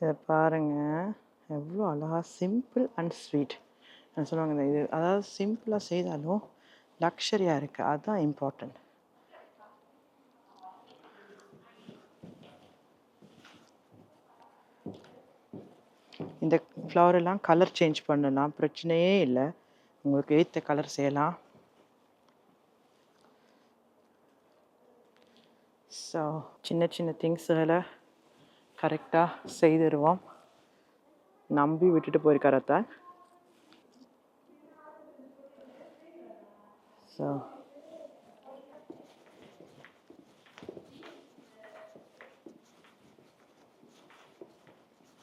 இதை பாருங்க. எவ்வளோ அழகா சிம்பிள் அண்ட் ஸ்வீட் சொல்லுவாங்க இந்த இது? அதாவது சிம்பிளாக செய்தாலும் லக்ஷரியாக இருக்குது அதுதான் இம்பார்ட்டண்ட் இந்த ஃப்ளவரெல்லாம் எல்லாம் கலர் சேஞ்ச் பண்ணலாம். பிரச்சனையே இல்லை. உங்களுக்கு ஏற்ற கலர் செய்யலாம். ஸோ சின்ன சின்ன திங்ஸுகளை கரெக்டாக செய்திருவோம். நம்பி விட்டுட்டு போயிருக்கார் ஸோ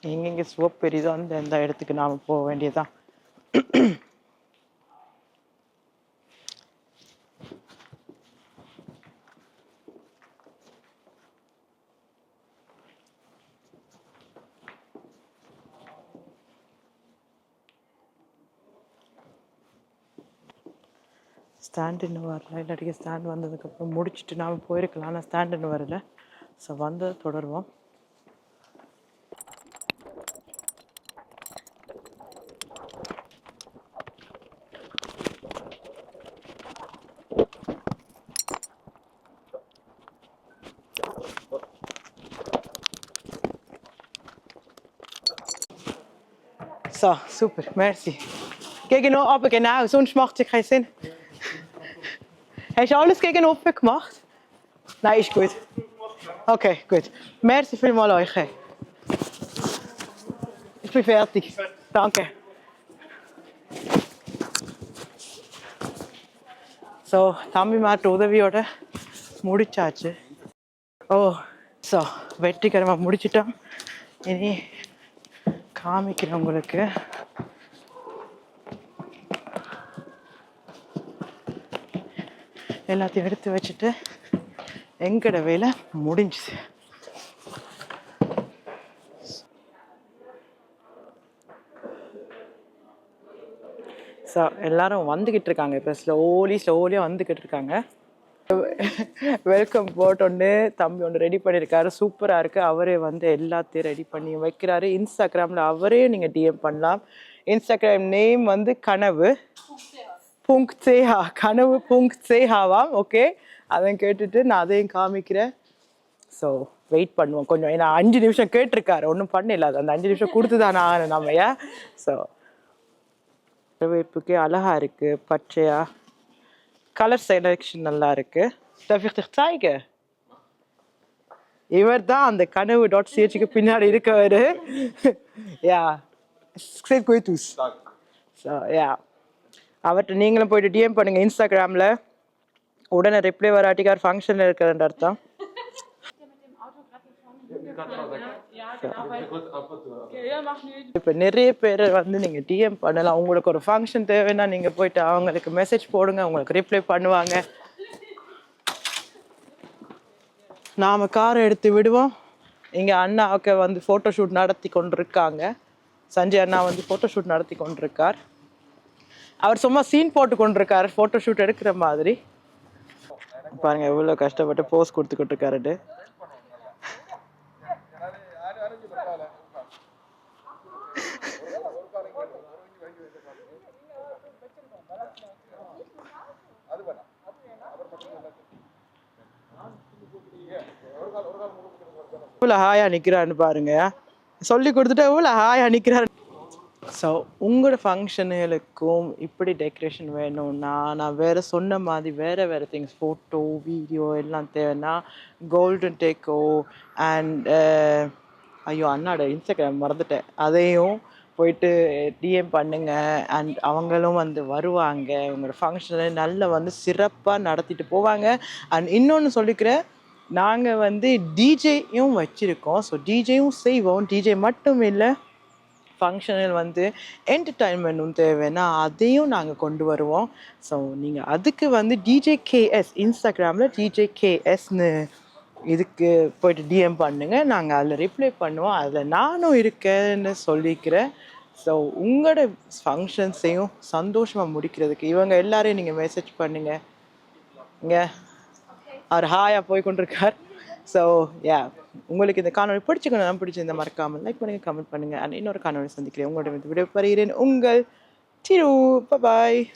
எங்கெங்கே சிவப்பு பெரியதோ அந்த எந்த இடத்துக்கு நாம் போக வேண்டியதான் ஸ்டாண்ட் இன்னும் வரல. இல்லாட்டிக்கு ஸ்டாண்ட் வந்ததுக்கப்புறம் முடிச்சுட்டு நாம் போயிருக்கலாம். ஆனால் ஸ்டாண்ட் இன்னும் வரல. ஸோ வந்து தொடருவோம். So, super, merci. Gegen oben, genau, sonst macht es keinen Sinn. Hast du alles gegen oben gemacht? Nein, ist gut. Okay, gut. Merci vielmals euch. Ich bin fertig. Danke. So தம்பி மாட்டு உதவியோட முடிச்சாச்சு ஓ so வெற்றிகரமாக முடிச்சிட்டோம் இனி காமிக்கிறேன் உங்களுக்கு எல்லாத்தையும் எடுத்து வச்சுட்டு எங்கட வேலை முடிஞ்சுது. ஸோ எல்லாரும் வந்துக்கிட்டு இருக்காங்க. இப்போ ஸ்லோலி ஸ்லோலியாக வந்துக்கிட்டு இருக்காங்க. வெல்கம் போட் ஒன்று தம்பி ஒன்று ரெடி பண்ணியிருக்காரு சூப்பராக இருக்குது அவரே வந்து எல்லாத்தையும் ரெடி பண்ணி வைக்கிறாரு. இன்ஸ்டாகிராமில் அவரே நீங்கள் டிஎம் பண்ணலாம். இன்ஸ்டாகிராம் நேம் வந்து கனவு. புங்க் சேஹா கனவு புங்க் சேஹாவாம் ஓகே அதையும் கேட்டுட்டு நான் அதையும் காமிக்கிறேன். ஸோ வெயிட் பண்ணுவோம். கொஞ்சம் ஏன்னா அஞ்சு நிமிஷம் கேட்டிருக்காரு. ஒன்றும் பண்ணல. அது அந்த அஞ்சு நிமிஷம் கொடுத்து தானே ஆகணும் நம்ம ஸோ வரவேற்புக்கு அழகா இருக்கு. பச்சையா. கலர் செலெக்ஷன் நல்லா இருக்கு. darf ich dich zeigen இவர் தான் அந்த கனவு டாட் சிஹெச்சுக்கு பின்னாடி இருக்கவர். யா gut aus ஸோ யா அவர்கிட்ட நீங்களும் போயிட்டு டிஎம் பண்ணுங்க இன்ஸ்டாகிராமில் உடனே ரிப்ளை வராட்டிக்கார் ஃபங்க்ஷனில் இருக்கிறன்ற அர்த்தம். இப்போ நிறைய பேர் வந்து நீங்கள் டிஎம் பண்ணலாம். உங்களுக்கு ஒரு ஃபங்க்ஷன் தேவைன்னா நீங்கள் போயிட்டு அவங்களுக்கு மெசேஜ் போடுங்க உங்களுக்கு ரிப்ளை பண்ணுவாங்க. நாம் காரை எடுத்து விடுவோம். இங்கே அண்ணாவுக்கு வந்து ஃபோட்டோ ஷூட் நடத்தி கொண்டிருக்காங்க. சஞ்சய் அண்ணா வந்து ஃபோட்டோ ஷூட் நடத்தி கொண்டிருக்கார். அவர் சும்மா சீன் போட்டு கொண்டிருக்காரு ஃபோட்டோ ஷூட் எடுக்கிற மாதிரி. பாருங்க எவ்வளோ கஷ்டப்பட்டு போஸ் கொடுத்துக்கிட்டு இருக்காருட்டு இவ்வளோ ஹாயா நிற்கிறான்னு பாருங்க. சொல்லி கொடுத்துட்டு இவ்வளோ ஹாயா நிற்கிறாரு ஸோ உங்களோட ஃபங்க்ஷனுகளுக்கும் இப்படி டெக்கரேஷன் வேணும்னா நான் வேறு சொன்ன மாதிரி வேறு வேறு திங்ஸ் ஃபோட்டோ வீடியோ எல்லாம் தேவைன்னா கோல்டன் டேக்கோ அண்ட் ஐயோ அண்ணாட இன்ஸ்டாகிராம் மறந்துட்டேன். அதையும் போயிட்டு டிஎம் பண்ணுங்க. அண்ட் அவங்களும் வந்து வருவாங்க. உங்களோட ஃபங்க்ஷனை நல்லா வந்து சிறப்பாக நடத்திட்டு போவாங்க. அண்ட் இன்னொன்று சொல்லிக்கிறேன். நாங்கள் வந்து டிஜேயும் வச்சுருக்கோம். ஸோ டிஜேயும் செய்வோம். டிஜே மட்டும் இல்லை ஃபங்க்ஷனில் வந்து என்டர்டைன்மெண்ட்டும் தேவைன்னா அதையும் நாங்கள் கொண்டு வருவோம். ஸோ நீங்கள் அதுக்கு வந்து டிஜே கேஎஸ் இன்ஸ்டாகிராமில் டிஜே கேஎஸ்னு இதுக்கு போயிட்டு டிஎம் பண்ணுங்கள் நாங்கள் அதில் ரிப்ளை பண்ணுவோம். அதில் நானும் இருக்கேன்னு சொல்லிக்கிறேன் ஸோ உங்களோட ஃபங்க்ஷன்ஸையும் சந்தோஷமாக முடிக்கிறதுக்கு இவங்க எல்லாரையும் நீங்கள் மெசேஜ் பண்ணுங்கள் இங்கே அவர் ஹாயா போய் கொண்டிருக்கார். ஸோ யா உங்களுக்கு இந்த காணொலி பிடிச்சிக்கணும் பிடிச்சிருந்த மறக்காமல் லைக் பண்ணுங்கள் கமெண்ட் பண்ணுங்க. அண்ட் இன்னொரு காணொலி சந்திக்கிறேன். உங்களோட விடைபெறுகிறேன். உங்கள் டிரு. பாய்